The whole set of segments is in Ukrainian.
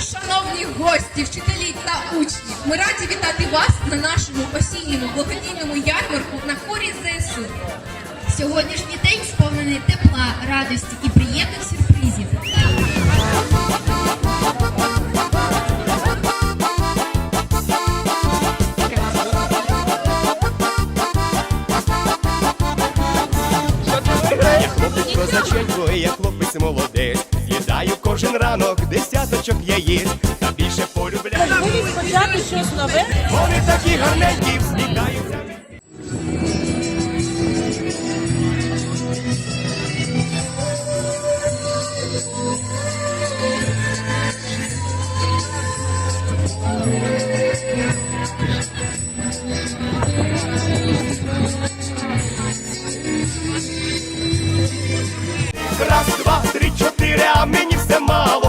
шановні гості, вчителі та учні! Ми раді вітати вас на нашому осінньому благодійному ярмарку на хорі ЗСУ. Сьогоднішній день сповнений тепла, радості і приємних сюрпризів. Хлопець козаченько, я хлопець молодець. Кожен ранок десяточок яєць. Та більше полюбляю. Можливість почати щось нове. Вони такі гарненькі, всміхаються. é mal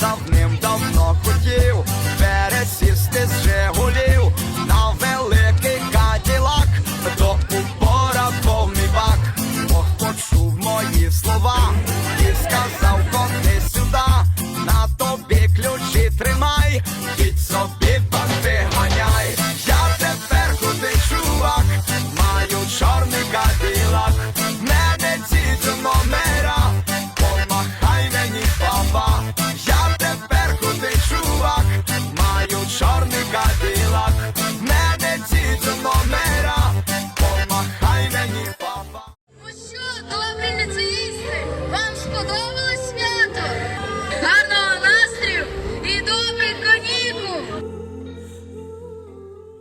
давним-давно хотів. Пересісти з Жигулів на великий каділак, до упора повний бак, Бог почув мої слова і сказав, коти сюди, на тобі ключі тримай, під собі банди ганяй, я тепер куди чувак, маю чорний каділак, мене ці мене